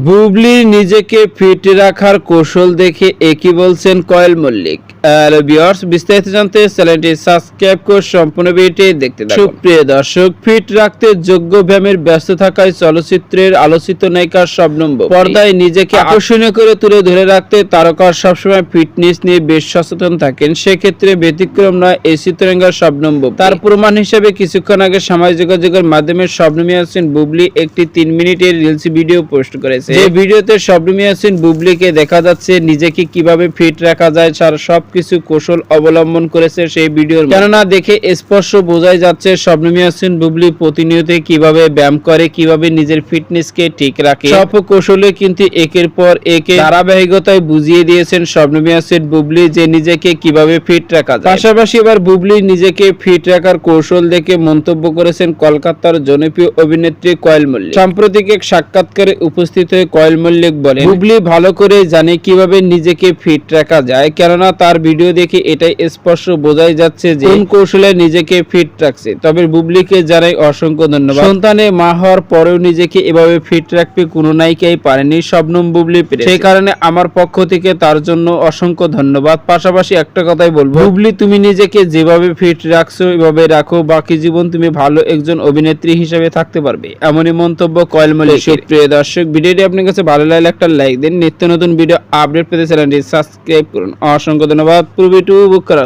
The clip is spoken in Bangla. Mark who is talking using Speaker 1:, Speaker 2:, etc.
Speaker 1: বুবলি নিজেকে ফিট রাখার কৌশল দেখে একই বলছেন কয়েল মল্লিক? হ্যালো ভিউয়ার্স বিস্তারিত জানতে চ্যানেলটি সাবস্ক্রাইব করে সম্পূর্ণ ভিডিওটি দেখতে থাকুন। সুপ্রিয় দর্শক ফিট রাখতে যোগ্য ব্যায়ামের ব্যস্ত থাকায় চলচ্চিত্রের আলোচিত নায়িকা শবনম পর্দায় নিজেকে আকর্ষণীয় করে তুলে ধরে রাখতে তারকার সবসময় ফিটনেস নিয়ে বেশ সচেতন থাকেন। সেক্ষেত্রে ব্যতিক্রম নয় এই চিত্রঙ্গা শবনম বুবলি তার প্রমাণ হিসেবে কিছুক্ষণ আগে সামাজিক যোগাযোগের মাধ্যমে শবনম ইয়াসিন বুবলি একটি তিন মিনিটের রিলস ভিডিও পোস্ট করেছে। এই ভিডিওতে শবনম ইয়াসিন বুবলিকে দেখা যাচ্ছে নিজেকে কীভাবে ফিট রাখা যায় তার সবকিছু কৌশল অবলম্বন করেছে সেই ভিডিওর। কেননা দেখে স্পষ্ট বোঝাই যাচ্ছে শবনম ইয়াসিন বুবলি প্রতিনিয়ত কীভাবে ব্যায়াম করে, কীভাবে নিজের ফিটনেসকে ঠিক রাখে। সব কৌশলে কিন্তু একের পর একে ধারাবাহিকতায় বুঝিয়ে দিয়েছেন শবনম ইয়াসিন বুবলি যে নিজেকে কীভাবে ফিট রাখা যায়। পাশাপাশি এবার বুবলি নিজেকে ফিট রাখার কৌশল দেখে মন্তব্য করেছেন কলকাতার জনপ্রিয় অভিনেত্রী কয়েল মল্লিক। সাম্প্রতিক এক সাক্ষাৎকারে উপস্থিত হয়ে কয়েল মল্লিক বলেন, বুবলি ভালো করে জানে কীভাবে নিজেকে ফিট রাখা যায়, কেননা তার ভিডিও দেখে এটাই স্পষ্ট বোঝাই যাচ্ছে যে কোন কৌশলে নিজেকে ফিট রাখছে। তবে বুবলিকে জানাই অসংখ্য ধন্যবাদ। সন্তানে মা হওয়ার পরেও নিজেকে এভাবে ফিট রাখতে কোনো নায়িকাই পারেনি শবনম বুবলি সেই কারণে আমার পক্ষ থেকে তার জন্য অসংখ্য ধন্যবাদ। পাশাপাশি একটা কথাই বলব, বুবলি তুমি নিজেকে যেভাবে ফিট রাখছো, এভাবে রাখো, বাকি জীবন তুমি ভালো একজন অভিনেত্রী হিসেবে থাকতে পারবে, এমনই মন্তব্য কয়েল মল্লিকের প্রিয় দর্শক, ভিডিওটি আপনার কাছে ভালো লাগলে একটা লাইক দিন। নিত্য নতুন ভিডিও আপডেট পেতে চ্যানেলটি সাবস্ক্রাইব করুন। অসংখ্য ধন্যবাদ। পূর্বে টু বুক করা